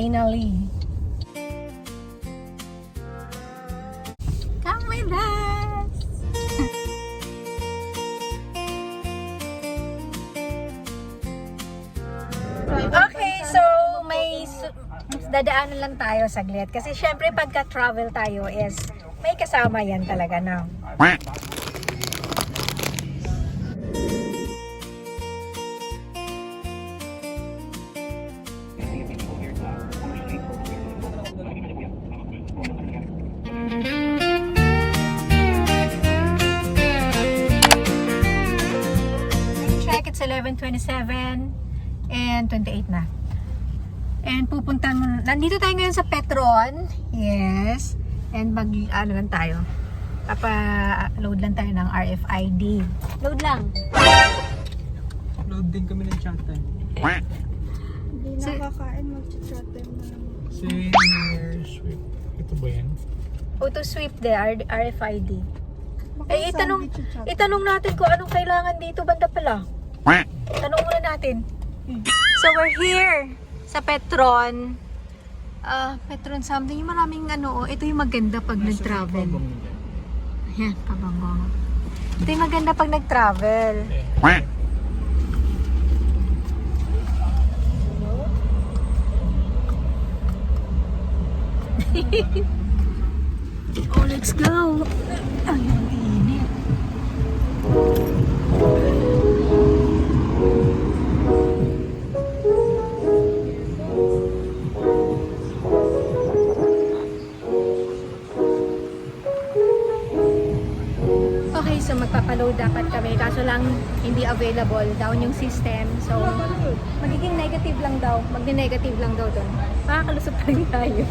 Finally. Come with us! Okay, so may dadaanan lang tayo saglit. Kasi syempre pagka-travel tayo is may kasama yan talaga na. 11.27 and 28 na. And pupunta mo, nandito tayo ngayon sa Petron. Yes. And mag, ano lang tayo. Papa-load lang tayo ng RFID. Load lang. Load din kami ng chat time. Hindi So- nakakain mag-chat time na lang. Senior sweep. Ito ba yan? Auto sweep de, RFID. Baka Eh, itanong, itanong natin kung anong kailangan dito banda pala. Tanong muna natin. So, we're here sa Petron. Ah, Petron something. Yung maraming ano, oh, ito yung maganda pag nag-travel. Ayan, pabango. Ito yung maganda pag nag-travel. oh, let's go! Ay, ang init. Magpapaload dapat kami. Kaso lang, hindi available. Down yung system. So, magiging negative lang daw. Magne-negative lang daw doon. Makakalusot pa rin tayo.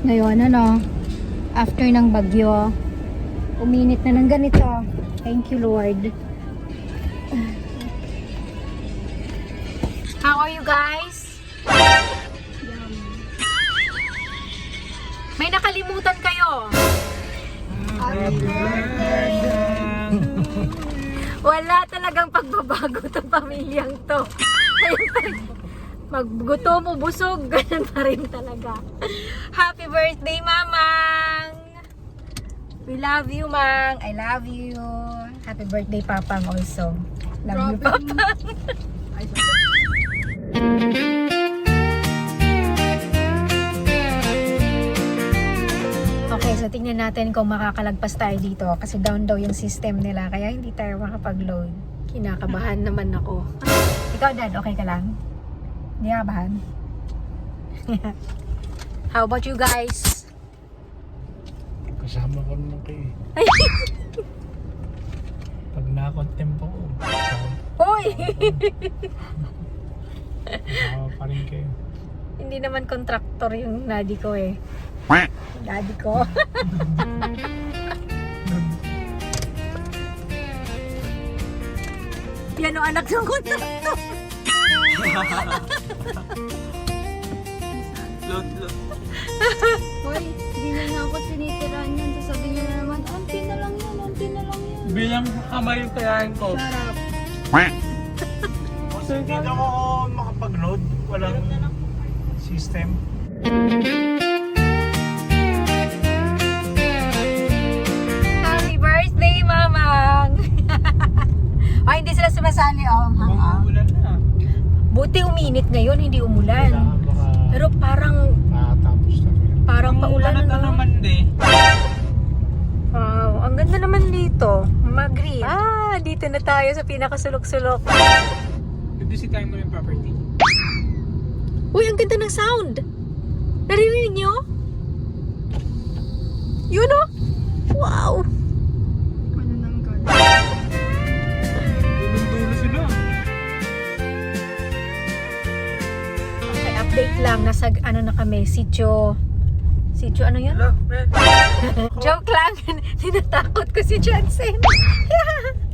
Mainit ngayon, ano? After ng bagyo, uminit na ng ganito. Thank you, Lord. How are you guys? May nakalimutan kayo. Wala talagang pagbabago to pamilyang to. Maggutom o busog, ganun pa rin talaga. Happy birthday, Mamang! We love you, Mang. I love you. Happy birthday, Papang also. Love you, Papang. Okay, so tingnan natin kung makakalagpas tayo dito kasi down daw yung system nila kaya hindi tayo makapag-load. Kinakabahan naman ako. Ikaw, Dad, okay ka lang? Kabahan? How about you guys? Kasama ko naman kayo eh. Pag nakontempo ko, Hoy! kasama pa rin kayo. hindi naman contractor yung daddy ko eh. Daddy ko. Yan ang anak ng contractor. Load, load. Hoy, hindi niya na ako tinitirahan yan. Sasabihin niya na naman, auntie na lang yan, auntie na lang yan. Bilang kamay yung kayaan ko. Sarap. Kasi dito ako makapag-load. Walang system. Buti uminit ngayon, hindi umulan. Pero parang, nakatapos na rin. parang paulan. Ano? naman din. Wow, ang ganda naman dito. Mag-green. Ah, dito na tayo sa pinakasulok-sulok. Bibisita tayo mo yung property. Uy, ang ganda ng sound. Naririnig nyo? Yun oh. Wow. Lang. Nasa ano na kami, sitio. Sitio ano yun? Hello. Joke lang. Tinatakot ko si Johnson.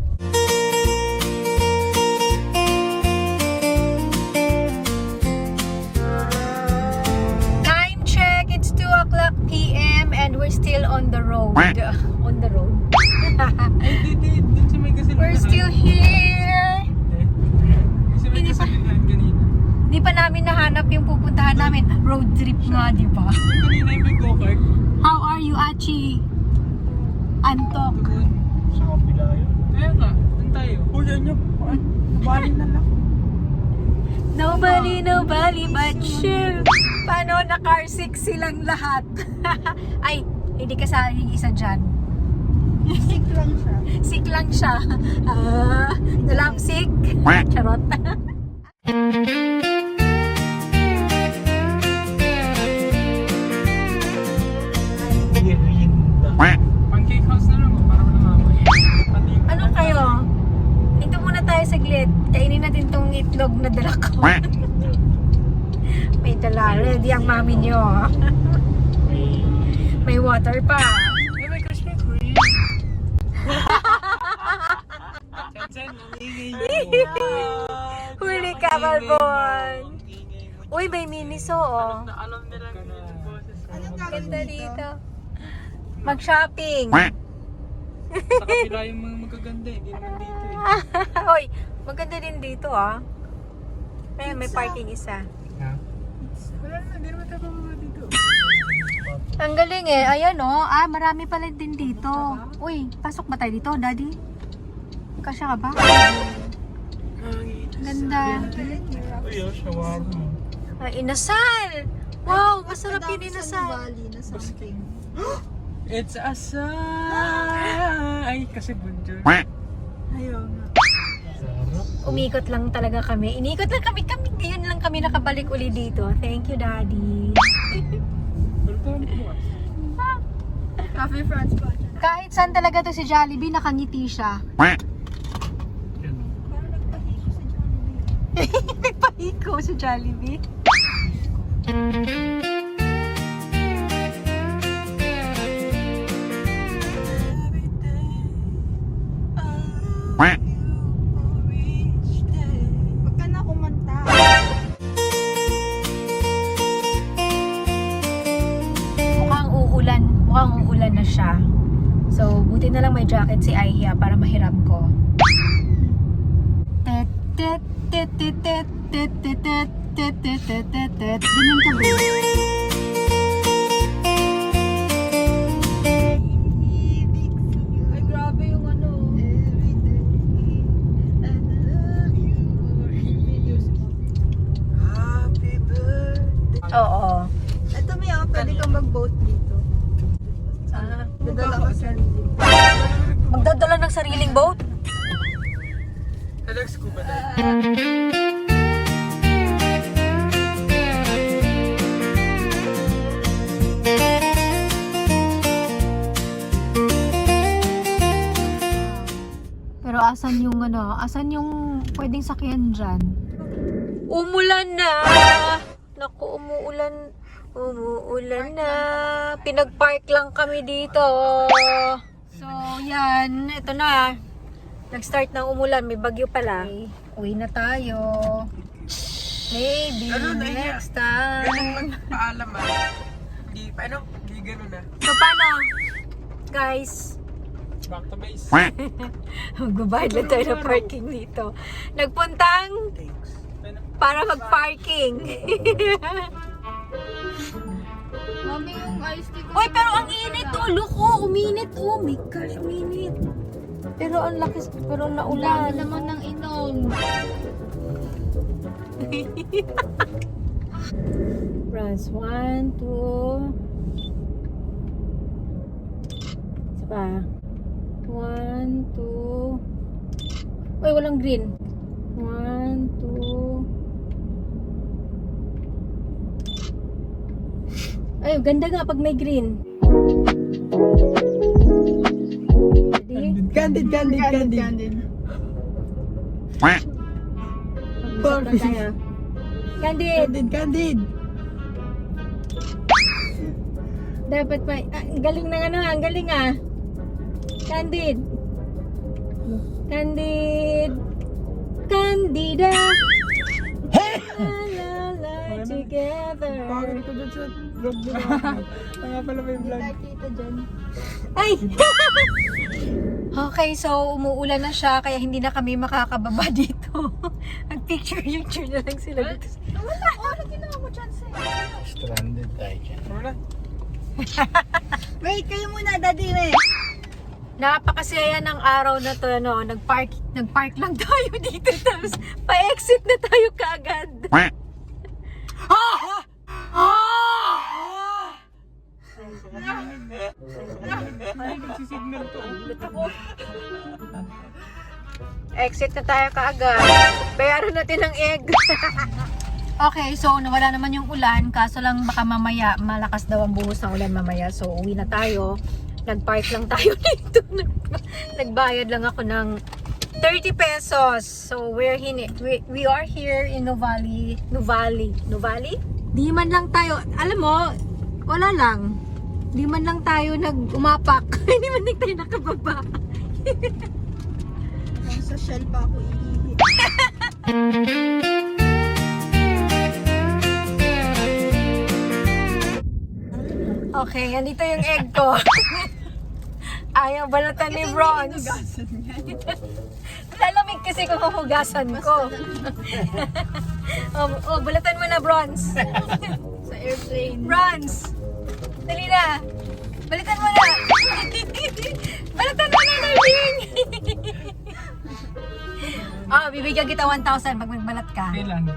tong itlog na dala ko. May dala. Ready ang mami nyo. May water pa. Ay, may crush me, Queen. Mo. Huli ka, Balbon. Uy, may miniso, oh. Alam nila yung boses. Ganda dito. Mag-shopping. Sa kapila yung mga magaganda, hindi naman dito eh. Uy, maganda din dito, ah. May, may parking isa. Ha? Wala na, hindi naman tayo pababa dito. Ang galing eh. Ayan, oh. Ah, marami pala din dito. Uy, pasok ba tayo dito, daddy? Kasya ka ba? Ganda. Uy, oh, shawarma. Ah, inasal! Wow, masarap sa inasal. It's a sign. Ay, kasi bonjour. Ayaw nga. Umikot lang talaga kami. Inikot lang kami. kami ngayon lang kami nakabalik uli dito. Thank you, daddy. Po. Cafe France pa dyan. Kahit saan talaga to si Jollibee, nakangiti siya. Nagpahiko si Jollibee. Mukhang uulan na siya. So, buti na lang may jacket si Aiya para mahiram ko. Tet, tet, tet, tet, tet, tet, tet, tet, tet, tet, tet, tet, Pero asan yung ano, asan yung pwedeng sakyan dyan? Umulan na! Naku, umuulan. Umuulan na. Pinag-park lang kami dito. So, yan. Ito na. Nag-start ng umulan. May bagyo pala. Uwi na tayo. Maybe Ano na next time. Paalam ah. Hindi, paano? Hindi ganun ah. So, paano? Guys, Back to base. magbabayad lang tayo ng parking dito. Nagpuntang para mag-parking. Mami, yung iced tea ko. Uy, pero ang init oh. Look, oh, uminit. Oh my gosh, uminit. Pero ang lakas, pero Dami naulan. naman ng inom. Press one, two. Isa pa. One, two. Uy, walang green. One, two. Ay, ganda nga pag may green. Ready? Candid, candid, candid. Candid. Tayo. Candid! Candid, candid. Dapat pa. Ah, ang galing na ano, ang galing ah. Candid. Candid. Candida. Pagod ko dyan sa vlog nila. Kaya pala may vlog. Tayo kita dyan. Ay! okay, so umuulan na siya kaya hindi na kami makakababa dito. Nag-picture-picture na lang sila dito. Wala, oh, ano ginawa mo dyan? Stranded tayo dyan. Wala. Wait, kayo muna, daddy, eh. Napakasaya ng araw na to, no? Nag-park, nag-park lang tayo dito, tapos pa-exit na tayo kaagad. Nagsisignal to. Exit na tayo kaagad. Bayaran natin ng egg. okay, so nawala naman yung ulan. Kaso lang baka mamaya, malakas daw ang buhos ng ulan mamaya. So uwi na tayo. Nag-park lang tayo dito. Nagbayad lang ako ng 30 pesos. So we're in, we, we are here in Novali. Novali. Novali? Di man lang tayo, alam mo, wala lang. Di man lang tayo nag-umapak. Hindi man lang tayo nakababa. Sa shell pa ako iihi. Okay, andito yung egg ko. Ayaw balatan ni Bronze. Lalamig kasi kung huhugasan ko. oh, oh, balatan mo na, Bronze. Sa airplane. Bronze! Dali na! Balatan mo na! balatan mo na, darling! oh, bibigyan kita 1,000 pag magbalat ka. Kailan?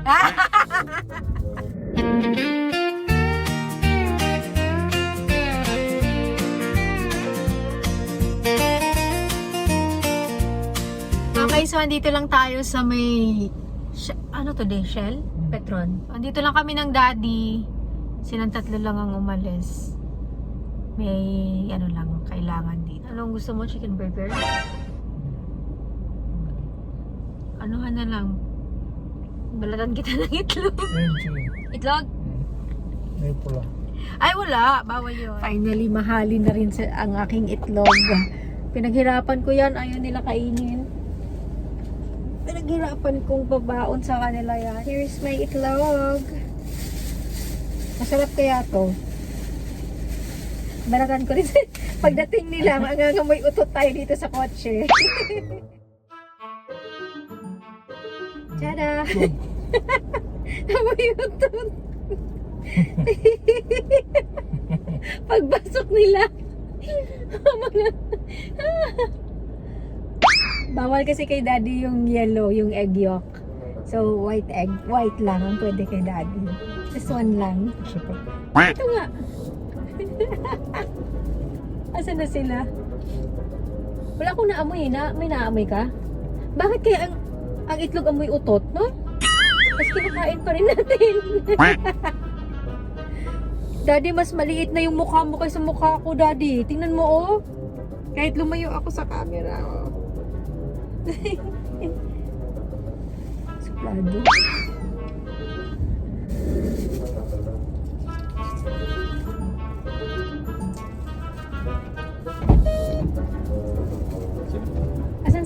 Okay, so andito lang tayo sa may... Ano to din? Shell? Petron. Andito lang kami ng daddy. Silang tatlo lang ang umalis. May ano lang, kailangan dito. Anong gusto mo? Chicken burger? Anuhan na lang. Balatan kita ng itlog. Itlog? May pula. Ay, wala. Bawal yun. Finally, mahalin na rin sa, ang aking itlog. Pinaghirapan ko yan. Ayaw nila kainin. Pinaghirapan kong babaon sa kanila yan. Here's my itlog. Masarap kaya to. Balatan ko rin. Pagdating nila, mangangamoy utot tayo dito sa kotse. Tada! Amoy utot. Pagbasok nila, mga... Bawal kasi kay daddy yung yellow, yung egg yolk. So, white egg, white lang ang pwede kay daddy. This one lang. Ito nga. Asan na sila? Wala akong naamoy eh. Na, may naamoy ka? Bakit kaya ang, ang itlog amoy utot, no? Tapos kinakain pa rin natin. Daddy, mas maliit na yung mukha mo kaysa mukha ko, Daddy. Tingnan mo, oh. Kahit lumayo ako sa camera, oh. Suplado.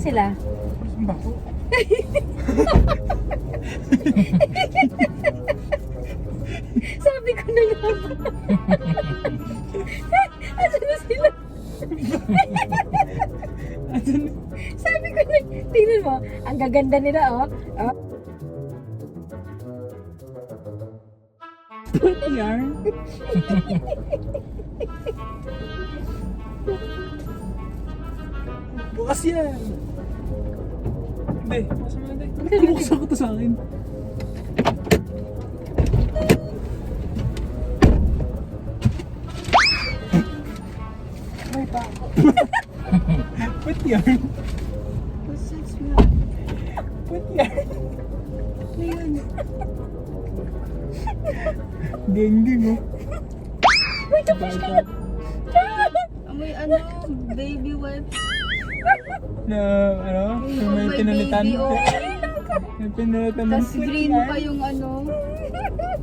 Sila? Sabi ko na ba? Asan na sila? Sabi ko na, tingnan mo, ang gaganda nila, oh. oh. Mataas yan! Hindi, masama hindi. Binuksan ko to sa akin. May bako. Ba't yarn? Sex mo. Ba't yarn? Ngayon. Oh. Wait, tapos na. Amoy ano, baby wipes. Na, ano? Yung may pinalitan. baby oil. May pinalitan ng Tapos green yan. pa yung ano,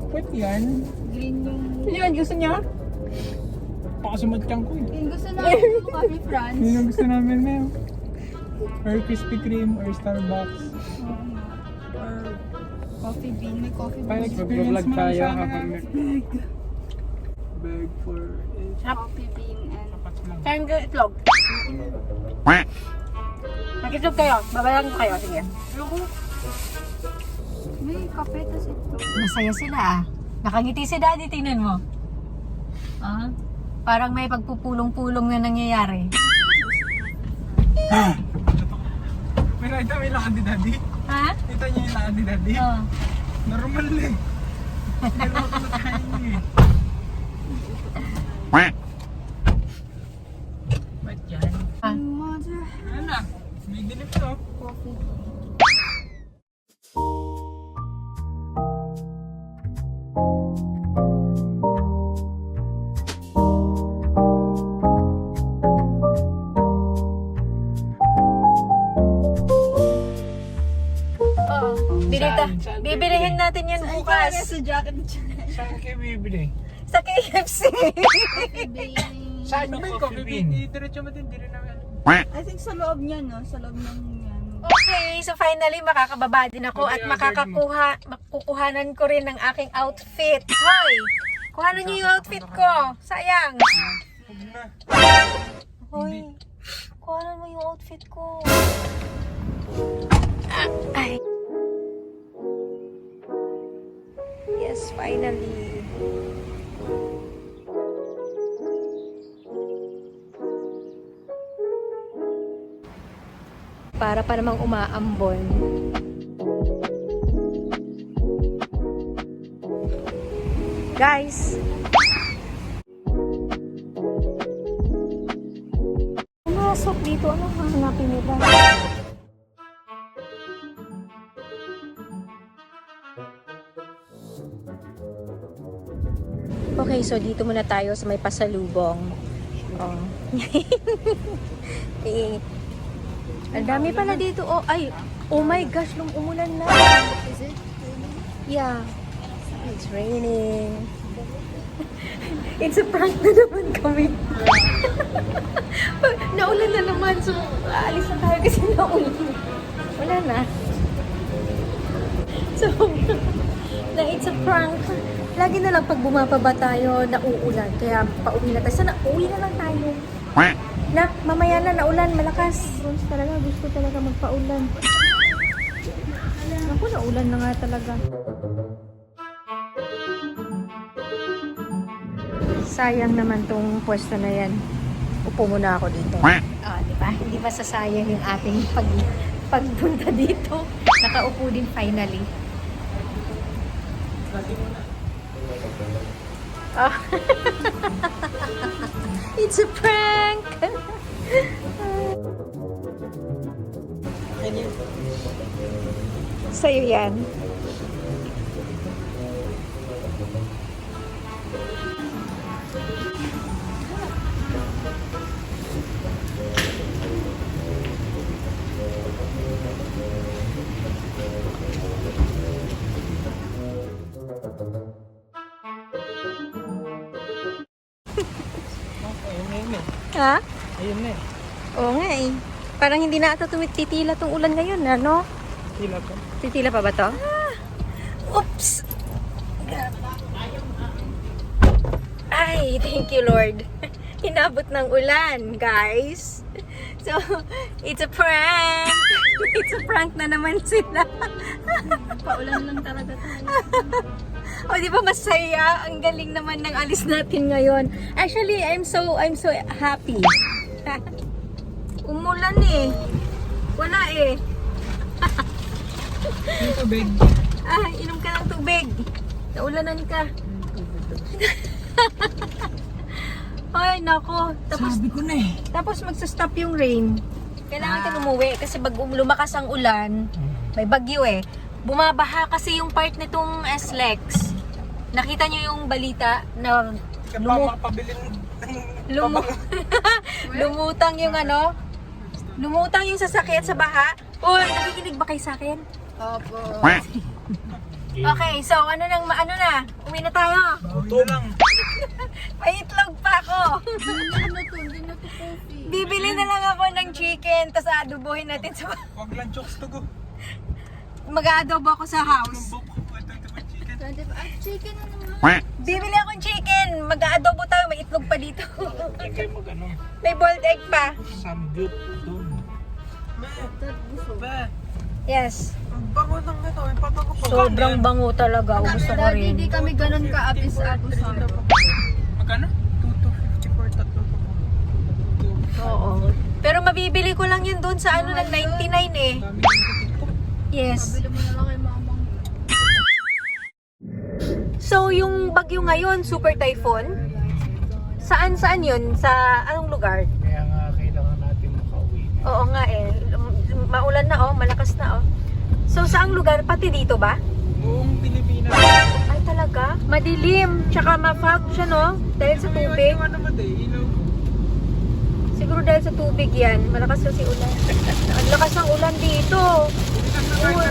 Puwet yan. green yung... Yan, gusto niya? Pakasumatyan ko eh. Yung gusto namin yung kami, France. Yun ang gusto namin na yun. Or Krispy Kreme or Starbucks. Nga. Or coffee bean. May coffee Para bean. experience mo lang sana nga. Bag for. Coffee bean and... Apat lang. Kain ka itlog. Mag-itlog kayo. Babayan ko kayo. Sige. May kape, tas ito. Masaya sila ah. Nakangiti si daddy, tingnan mo. Ah, parang may pagpupulong-pulong na nangyayari. May nakita may lakad ni Daddy. Ha? Kita niya yung lakad ni Daddy. Oh. Normal eh. Naloko na tayo eh. Saan kayo bibili? Sa KFC. Saan yung coffee bean? Diretso mo din, di rin namin. I think sa loob niya, no? Sa loob ng yan. Okay, so finally makakababa din ako at Mag-i-order makakakuha, makukuhanan ko rin ng aking outfit. Hoy! Kuhanan niyo yung outfit ko. Sayang. Huwag na. Hoy, kuhanan mo yung outfit ko. Ah, ay. Yes, finally. Para pa namang umaambon. Guys, Pumasok dito. Ano hahanapin nila? Okay, so dito muna tayo sa may pasalubong. Oh. eh, ang dami pala dito. Oh, ay, oh my gosh, nung umulan na. Is it? Yeah, it's raining. It's a prank na naman kami. naulan na naman, so aalis na tayo kasi naulan. Wala na. So, na it's a prank. Lagi na lang pag bumababa tayo, nauulan. Kaya pauwi na tayo. Sana uwi na lang tayo. Na, mamaya na naulan, malakas. Rose talaga, gusto talaga magpaulan. Ako, naulan na nga talaga. Sayang naman tong pwesto na yan. Upo muna ako dito. Ah, di ba? Hindi ba sasayang yung ating pag pagpunta dito? Nakaupo din finally. Ah. It's a prank! Sa'yo yan. Ayun na yun eh. Ha? Ayun na eh. Oo nga eh. Parang hindi na ata tumititila tong ulan ngayon, ano? Sila pa. Titila pa ba to? Oops! Ay, thank you Lord. Inabot ng ulan, guys. So, it's a prank. It's a prank na naman sila. Paulan lang talaga tayo. o, di ba masaya? Ang galing naman ng alis natin ngayon. Actually, I'm so, I'm so happy. Umulan eh. Wala eh. Yung tubig. Ah, inom ka ng tubig. Naulanan ka. Ay, nako. Tapos, Sabi ko na eh. tapos magsa-stop yung rain. Kailangan natin umuwi kasi pag um- lumakas ang ulan, may bagyo eh. Bumabaha kasi yung part nitong SLEX. Nakita niyo yung balita na Ka lumu- lumu- lumutang yung ano? Lumutang yung sasakyan sa baha. Uy, nakikinig ba kayo sa akin? Opo. Okay, so ano nang ano na? Uwi na tayo. Ito lang. May itlog pa ako. Bibili na lang ako ng chicken, tapos adobohin natin sa... Huwag lang chokes to go. Mag-aadobo ako sa house. Bok. Ito, ito ba chicken? 25. Ah, chicken na naman. Bibili akong chicken. Mag-aadobo tayo. May itlog pa dito. Ano. May boiled egg pa. Samgyup doon. Yes. Ang bango ng ito. Ipata ko pa. Sobrang bango talaga. Gusto ko rin. di kami ganun ka-apis-apos sa Magkano? 2,250 for tatlo pa po. Oo. Pero mabibili ko lang yun doon sa ano, nag 99 eh. Yes. Bili mo na lang kay mamang. So, yung bagyo ngayon, super typhoon, saan saan yun? Sa anong lugar? Kaya nga kailangan natin makauwi. Oo nga eh. Maulan na oh, malakas na oh. So, saang lugar? Pati dito ba? Buong Pilipinas. Ay talaga? Madilim, tsaka ma-fog siya no? Dahil sa tubig. Yung ano ba day? Ilaw. Siguro dahil sa tubig yan. Malakas kasi ulan. Ang lakas ng ulan dito. Uy.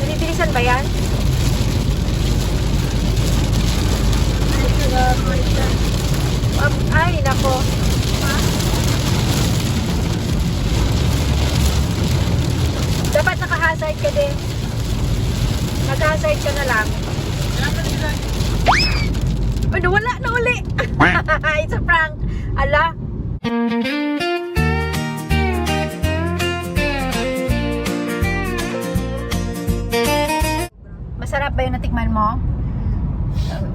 Nalibilisan ba yan? Ay, nako. Dapat naka-hazard ka din. Nag-hazard ka na lang. Ay, nawala na uli. It's a prank. Ala. Masarap ba yung natikman mo?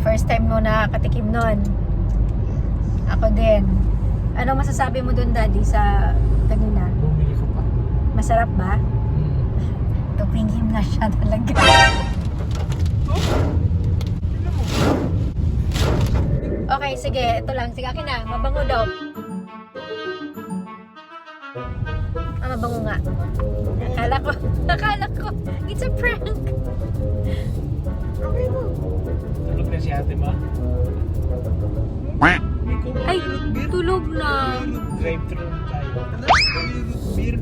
First time mo nakatikim nun. Ako din. Ano masasabi mo dun, Daddy, sa kanina? Masarap ba? Tupingin na siya talaga. Okay, sige. Ito lang. Sige, akin na. Mabango daw. Ah, mabango nga. Akala ko. Akala ko. It's a prank. Okay mo. Tulog na si ate ma. Ay, tulog na. Drive-thru tayo. Ano? Beer.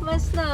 Christmas na.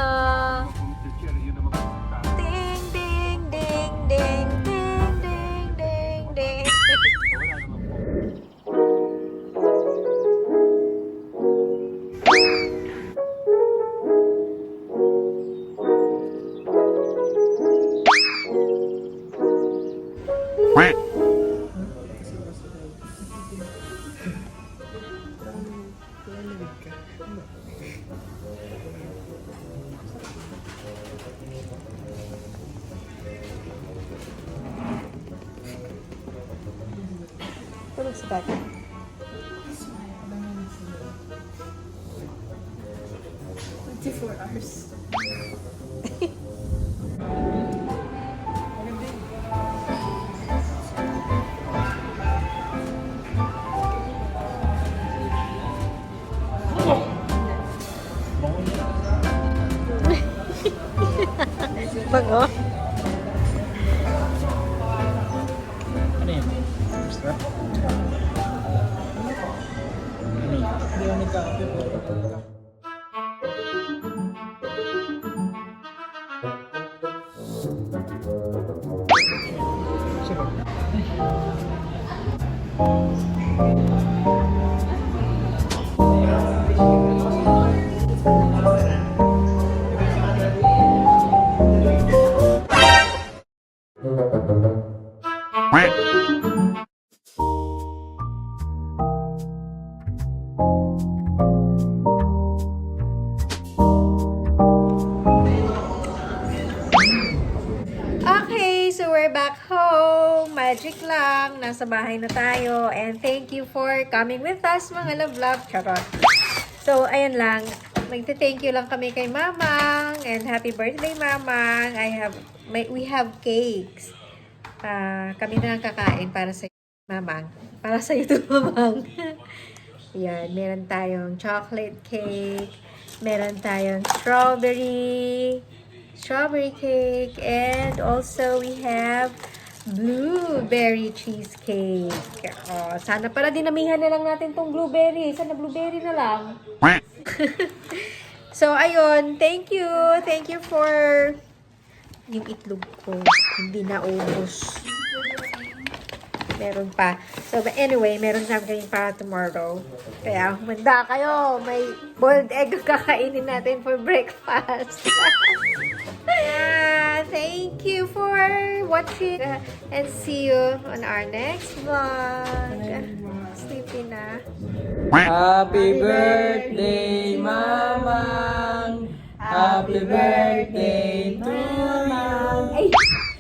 Hindi ako nagkakape Nasa bahay na tayo. And thank you for coming with us, mga love love. Charot. So, ayan lang. Magte-thank you lang kami kay Mamang. And happy birthday, Mamang. I have, may, we have cakes. Ah, kami na lang kakain para sa Mamang. Para sa ito, Mamang. Yan, meron tayong chocolate cake. Meron tayong strawberry. Strawberry cake. And also, we have blueberry cheesecake. Oh, sana pala dinamihan na lang natin tong blueberry. Sana blueberry na lang. so, ayun. Thank you. Thank you for yung itlog ko. Hindi na ubos. Meron pa. So, but anyway, meron na kami para tomorrow. Kaya, humanda kayo. May boiled egg kakainin natin for breakfast. yeah, thank you for watching. uh, and see you on our next vlog. Sleepy na. Happy birthday, Mamang! Happy birthday to! Ay!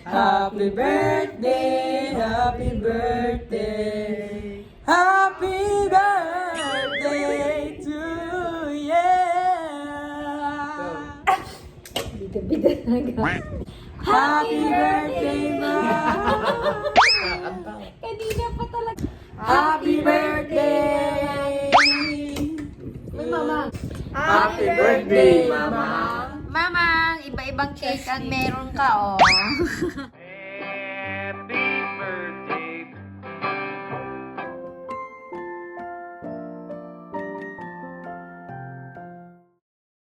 Happy birthday, happy birthday, happy birthday to you! Bida-bida talaga. Happy birthday, Mama! Kanina pa talaga. Happy birthday! Uy, mama. Happy birthday, Mama! Mamang, iba-ibang cake ang meron ka, oh.